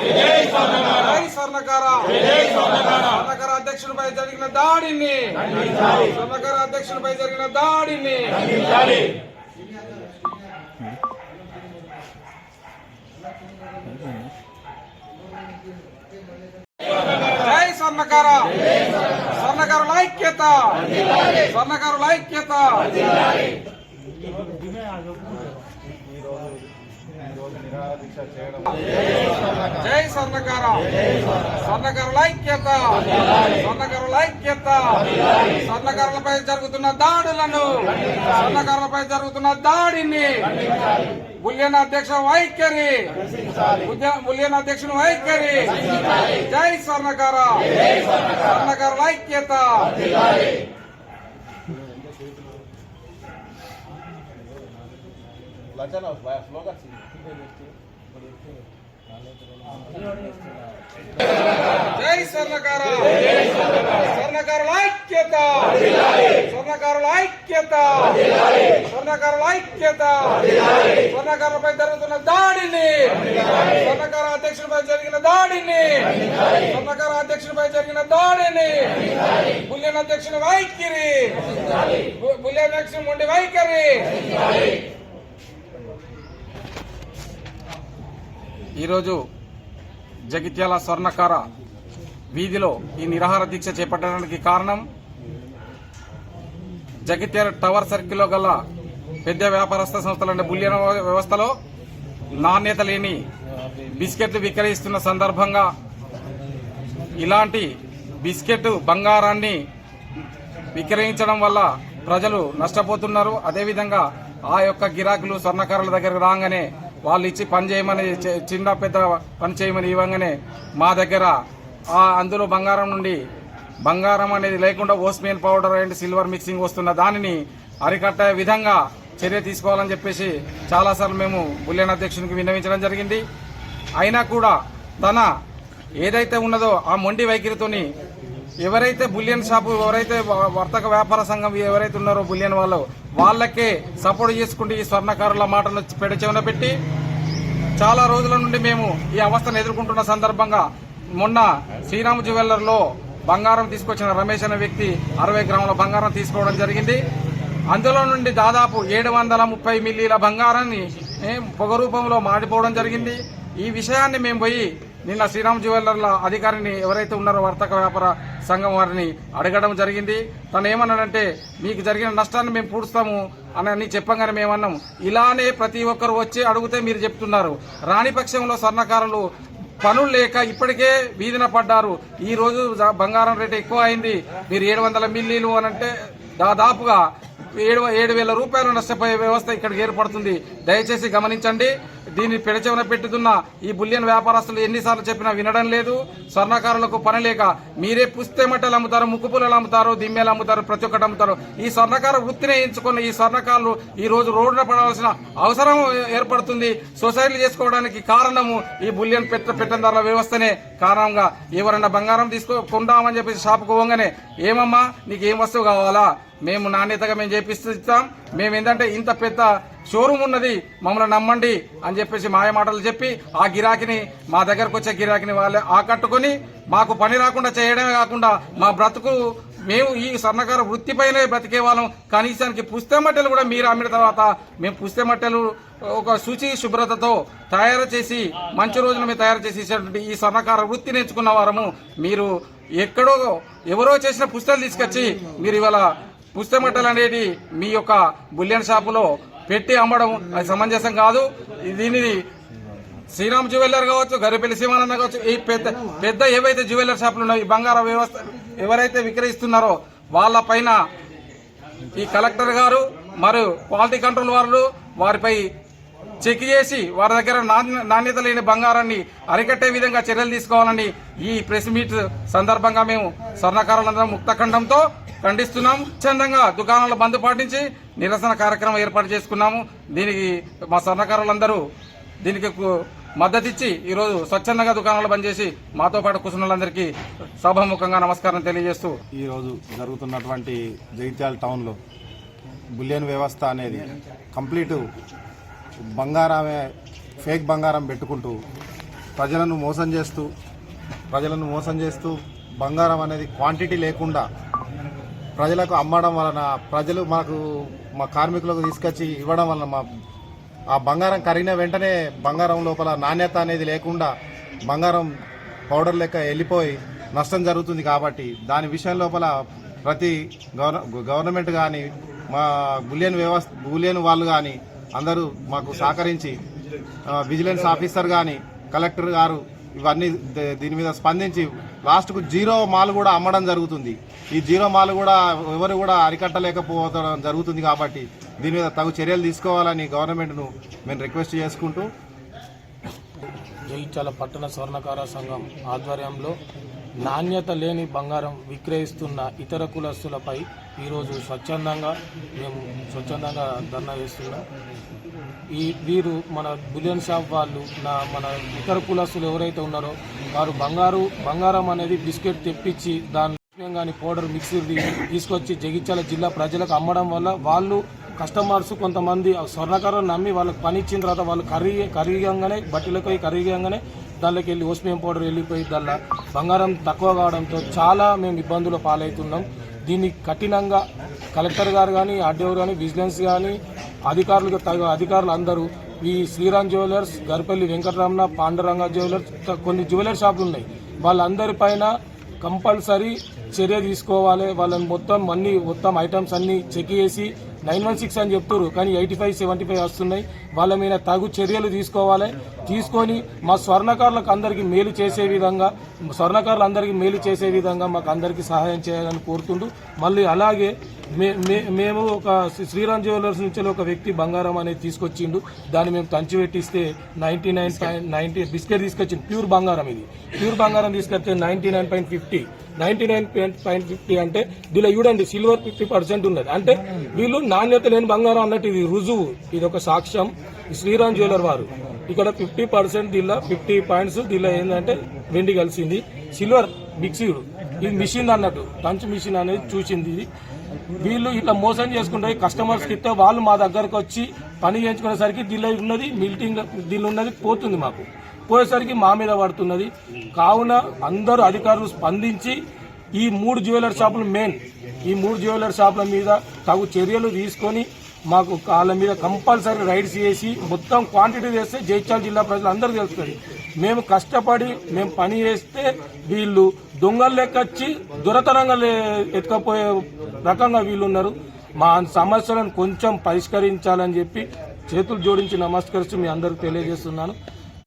జై స్వర్ణకార. స్వర్ణకార. అధ్యక్షుడిపై జరిగిన దాడిని. స్వర్ణకార అధ్యక్షుడిపై జరిగిన దాడిని. జై స్వర్ణకార. స్వర్ణకారుల ఐక్యత. స్వర్ణకారుల ఐక్యత. జై స్వర్ణకార. స్వర్ణకారుల ఐక్యత. స్వర్ణకారుల ఐక్యత. స్వర్ణకారులపై జరుగుతున్న దాడులను. స్వర్ణకారులపై జరుగుతున్న దాడిని బుల్యన్ అధ్యక్ష వైఖరి. బుల్యన్ అధ్యక్షుని వైఖరి. జై స్వర్ణకార. స్వర్ణకారుల ఐక్యత. జై స్వర్ణకార. స్వర్ణకారుల ఐక్యత. స్వర్ణకారుల ఐక్యత. స్వర్ణకారుల ఐక్యత. స్వర్ణకారులపై జరుగుతున్న దాడిని. స్వర్ణకార అధ్యక్షులపై జరిగిన దాడిని. స్వర్ణకార అధ్యక్షులపై జరిగిన దాడిని. బుల్లిన అధ్యక్షుని వైఖరి. బు- బుల్యన్ అధ్యక్షుని ఉండి వైఖరి. ఈరోజు జగిత్యాల స్వర్ణకార వీధిలో ఈ నిరాహార దీక్ష చేపట్టడానికి కారణం జగిత్యాల టవర్ సర్కిల్లో గల పెద్ద వ్యాపారస్థ సంస్థలైన బుల్యన వ్యవస్థలో నాణ్యత లేని బిస్కెట్లు విక్రయిస్తున్న సందర్భంగా ఇలాంటి బిస్కెట్ బంగారాన్ని విక్రయించడం వల్ల ప్రజలు నష్టపోతున్నారు. అదేవిధంగా ఆ యొక్క గిరాకులు స్వర్ణకారుల దగ్గరకు రాగానే వాళ్ళు ఇచ్చి పని చేయమని చిన్న పెద్ద పని చేయమని ఇవ్వగానే మా దగ్గర అందులో బంగారం నుండి బంగారం అనేది లేకుండా osmium powder and silver mixing వస్తున్న దానిని అరికట్టే విధంగా చర్య తీసుకోవాలని చెప్పేసి చాలాసార్లు మేము బుల్లెన్ అధ్యక్షునికి విన్నవించడం జరిగింది. అయినా కూడా తన ఏదైతే ఉన్నదో ఆ మొండి వైఖరితోని ఎవరైతే బులియన్ షాపు ఎవరైతే వర్తక వ్యాపార సంఘం ఎవరైతే ఉన్నారో బులియన్ వాళ్ళు వాళ్ళకే సపోర్ట్ చేసుకుంటూ ఈ స్వర్ణకారుల మాటలు పెడచెవిన పెట్టి చాలా రోజుల నుండి మేము ఈ అవస్థను ఎదుర్కొంటున్న సందర్భంగా మొన్న శ్రీరామ్ జ్యువెల్లర్లో బంగారం తీసుకొచ్చిన రమేష్ అనే వ్యక్తి అరవై గ్రాముల బంగారం తీసుకోవడం జరిగింది. అందులో నుండి దాదాపు ఏడు వందల ముప్పై మిల్లీల బంగారాన్ని పొగ రూపంలో మాడిపోవడం జరిగింది. ఈ విషయాన్ని మేము పోయి నిన్న శ్రీరామ్ జ్యువెలర్ల అధికారిని ఎవరైతే ఉన్నారో వర్తక వ్యాపార సంఘం వారిని అడగడం జరిగింది. తను ఏమన్నాడంటే మీకు జరిగిన నష్టాన్ని మేము పూడుస్తాము అని అని చెప్పగానే మేమన్నాం. ఇలానే ప్రతి ఒక్కరు వచ్చి అడిగితే మీరు చెప్తున్నారు. రాణి పక్షంలో స్వర్ణకారులు పనులు లేక ఇప్పటికే వీధిన పడ్డారు. ఈ రోజు బంగారం రేటు ఎక్కువ అయింది. మీరు ఏడు వందల మిల్లీలు అని అంటే దాదాపుగా ఏడు ఏడు వేల రూపాయలు నష్టపోయే వ్యవస్థ ఇక్కడికి ఏర్పడుతుంది. దయచేసి గమనించండి. దీన్ని పెడచెవన పెట్టుతున్న ఈ బుల్లియన్ వ్యాపారస్తులు ఎన్నిసార్లు చెప్పినా వినడం లేదు. స్వర్ణకారులకు పని లేక మీరే పుస్తే మట్టలు అమ్ముతారు ముక్కు అమ్ముతారు దిమ్మెలు అమ్ముతారు ప్రతి ఒక్కటి అమ్ముతారు. ఈ స్వర్ణకార వృత్తిని ఎంచుకున్న ఈ స్వర్ణకారులు ఈ రోజు రోడ్డున పడవలసిన అవసరం ఏర్పడుతుంది. సొసైటీలు చేసుకోవడానికి కారణము ఈ బుల్లియన్ పెట్ట పెట్టందారుల వ్యవస్థనే. కారణంగా ఎవరైనా బంగారం తీసుకో కొందామని చెప్పేసి షాపుకు పోగానే ఏమమ్మా నీకు ఏం వస్తువు కావాలా? మేము నాణ్యతగా మేము చేపిస్తాం మేము ఏంటంటే ఇంత పెద్ద షోరూమ్ ఉన్నది మమ్మల్ని నమ్మండి అని చెప్పేసి మాయ మాటలు చెప్పి ఆ గిరాకిని మా దగ్గరకు వచ్చే గిరాకిని వాళ్ళే ఆకట్టుకొని మాకు పని రాకుండా చేయడమే కాకుండా మా బ్రతుకు మేము ఈ స్వర్ణకార వృత్తిపైనే బ్రతికే వాళ్ళం. కనీసానికి పుస్తే మట్టెలు కూడా మీరు అమ్మిన తర్వాత మేము పుస్తే మట్టెలు ఒక శుచి శుభ్రతతో తయారు చేసి మంచి రోజున మేము తయారు చేసి ఇచ్చేటువంటి ఈ స్వర్ణకార వృత్తి నేర్చుకున్న వారము మీరు ఎక్కడో ఎవరో చేసిన పుస్తకాలు తీసుకొచ్చి మీరు ఇవాళ పుస్తమట్టలు అనేది మీ యొక్క బుల్లియన్ షాపులో పెట్టి అమ్మడం అది సమంజసం కాదు. దీనిని శ్రీరామ్ జ్యువెల్లర్ కావచ్చు గరిపల్లి సీమానన్న కావచ్చు ఈ పెద్ద పెద్ద ఏవైతే జ్యువెల్లర్ షాపులు ఉన్నాయో ఈ బంగారం వ్యవస్థ ఎవరైతే విక్రయిస్తున్నారో వాళ్ళ పైన ఈ కలెక్టర్ గారు మరియు క్వాలిటీ కంట్రోల్ వారు వారిపై చెక్ చేసి వారి దగ్గర నాణ్య- నాణ్యత లేని బంగారాన్ని అరికట్టే విధంగా చర్యలు తీసుకోవాలని ఈ ప్రెస్ మీట్ సందర్భంగా మేము స్వర్ణకారులందరం ముక్తఖండంతో ఖండిస్తున్నాం. స్వచ్ఛందంగా దుకాణాల బంద్ పాటించి నిరసన కార్యక్రమం ఏర్పాటు చేసుకున్నాము. దీనికి మా స్వర్ణకారులందరూ దీనికి మద్దతిచ్చి ఈరోజు స్వచ్ఛందంగా దుకాణాలు బంద్ చేసి మాతో పాటు కూర్చున్న సభాముఖంగా నమస్కారం తెలియజేస్తూ ఈరోజు జరుగుతున్నటువంటి జగిత్యాల టౌన్లో బులియన్ వ్యవస్థ అనేది కంప్లీట్ బంగారమే ఫేక్ బంగారం పెట్టుకుంటూ ప్రజలను మోసం చేస్తూ ప్రజలను మోసం చేస్తూ బంగారం అనేది క్వాంటిటీ లేకుండా ప్రజలకు అమ్మడం వలన ప్రజలు మాకు మా కార్మికులకు తీసుకొచ్చి ఇవ్వడం వలన మా ఆ బంగారం కరిగిన వెంటనే బంగారం లోపల నాణ్యత అనేది లేకుండా బంగారం పౌడర్ లెక్క వెళ్ళిపోయి నష్టం జరుగుతుంది కాబట్టి దాని విషయం లోపల ప్రతి గవర్న గవర్నమెంట్ కానీ మా బులియన్ వ్యవస్థ బులియన్ వాళ్ళు కానీ అందరూ మాకు సహకరించి విజిలెన్స్ ఆఫీసర్ కానీ కలెక్టర్ గారు ఇవన్నీ దీని మీద స్పందించి లాస్ట్కు జీరో మాల్ కూడా అమ్మడం జరుగుతుంది. ఈ జీరో మాల్ కూడా ఎవరు కూడా అరికట్టలేకపోవడం జరుగుతుంది కాబట్టి దీని మీద తగు చర్యలు తీసుకోవాలని గవర్నమెంట్ను మేము రిక్వెస్ట్ చేసుకుంటూ జగిత్యాల పట్టణ స్వర్ణకార సంఘం ఆధ్వర్యంలో నాణ్యత లేని బంగారం విక్రయిస్తున్న ఇతర కులస్తులపై ఈరోజు స్వచ్ఛందంగా మేము స్వచ్ఛందంగా ధర్నా చేస్తున్నాం. ఈ వీరు మన బులియన్ షాప్ వాళ్ళు నా మన ఇతర కులస్తులు ఎవరైతే ఉన్నారో వారు బంగారు బంగారం అనేది బిస్కెట్ తెప్పించి దాని కానీ పౌడర్ మిక్సీ తీసుకొచ్చి జగిత్యాల జిల్లా ప్రజలకు అమ్మడం వల్ల వాళ్ళు కస్టమర్స్ కొంతమంది ఆ స్వర్ణకారం నమ్మి వాళ్ళకి పని ఇచ్చిన తర్వాత వాళ్ళు కర్రీ కరిగంగానే బట్టలకి పోయి కరిగంగానే దానిలోకి వెళ్ళి ఓస్మియం పౌడర్ వెళ్ళిపోయి దానిలో బంగారం తక్కువ కావడంతో చాలా మేము ఇబ్బందులు పాలవుతున్నాం. దీన్ని కఠినంగా కలెక్టర్ గారు కానీ ఆర్డీఓ కానీ విజిలెన్స్ కానీ అధికారులు తగు అధికారులు అందరూ ఈ శ్రీరామ్ జ్యువెలర్స్ గరిపల్లి వెంకటరమణ పాండురంగ జ్యువెలర్స్ కొన్ని జ్యువెలర్ షాపులు ఉన్నాయి. వాళ్ళందరిపైన కంపల్సరీ చర్య తీసుకోవాలి. వాళ్ళని మొత్తం అన్ని మొత్తం ఐటమ్స్ అన్నీ చెక్ చేసి నైన్ వన్ సిక్స్ అని చెప్తారు కానీ ఎయిటీ ఫైవ్ సెవెంటీ ఫైవ్ వస్తున్నాయి. వాళ్ళ మీద తగు చర్యలు తీసుకోవాలి. తీసుకొని మా స్వర్ణకారులకు అందరికీ మేలు చేసే విధంగా స్వర్ణకారులు అందరికీ మేలు చేసే విధంగా మాకు అందరికీ సహాయం చేయాలని కోరుతుంటూ మళ్ళీ అలాగే మేము ఒక శ్రీ- శ్రీరామ్ జ్యువెలర్స్ నుంచి ఒక వ్యక్తి బంగారం అనేది తీసుకొచ్చిండు. దాన్ని మేము తంచి పెట్టిస్తే ninety nine point ninety biscuit తీసుకొచ్చింది ప్యూర్ బంగారం ఇది. ప్యూర్ బంగారం తీసుకొస్తే ninety nine point fifty. Ninety nine point fifty అంటే దీనిలో చూడండి సిల్వర్ ఫిఫ్టీ పర్సెంట్ ఉన్నది. అంటే వీళ్ళు నాణ్యత లేని బంగారం అన్నట్టు ఇది రుజువు. ఇది ఒక సాక్ష్యం. శ్రీరామ్ జ్యువెలర్ వారు. ఇక్కడ ఫిఫ్టీ పర్సెంట్ దీనిలో ఫిఫ్టీ పాయింట్స్ దీనిలో ఏంటంటే వెండి కలిసింది. Silver mixed. ఇది మిషన్ అన్నట్టు. టంచ్ మిషన్ అనేది చూసింది ఇది. వీళ్ళు ఇట్లా మోసం చేసుకుంటాయి కస్టమర్స్కి ఇస్తే వాళ్ళు మా దగ్గరకు వచ్చి పని చేయించుకునేసరికి దీనిలో ఉన్నది మిల్టింగ్ దీనిలో ఉన్నది పోతుంది మాకు. పోయేసరికి మా మీద పడుతున్నది. కావున అందరూ అధికారులు స్పందించి ఈ మూడు జ్యువెలర్ షాపులు మెయిన్ ఈ మూడు జ్యువెలర్ షాపుల మీద తగు చర్యలు తీసుకొని మాకు వాళ్ళ మీద కంపల్సరీ రైడ్స్ చేసి మొత్తం క్వాంటిటీ చేస్తే జైత్యాల జిల్లా ప్రజలు అందరూ తెలుస్తుంది. మేము కష్టపడి మేము పని చేస్తే వీళ్ళు దొంగలు లెక్కొచ్చి దొరతనంగా ఎత్తుకపోయే రకంగా వీళ్ళు ఉన్నారు మా సమస్యలను కొంచెం పరిష్కరించాలని చెప్పి చేతులు జోడించి నమస్కరిస్తూ మీ అందరికి తెలియజేస్తున్నాను.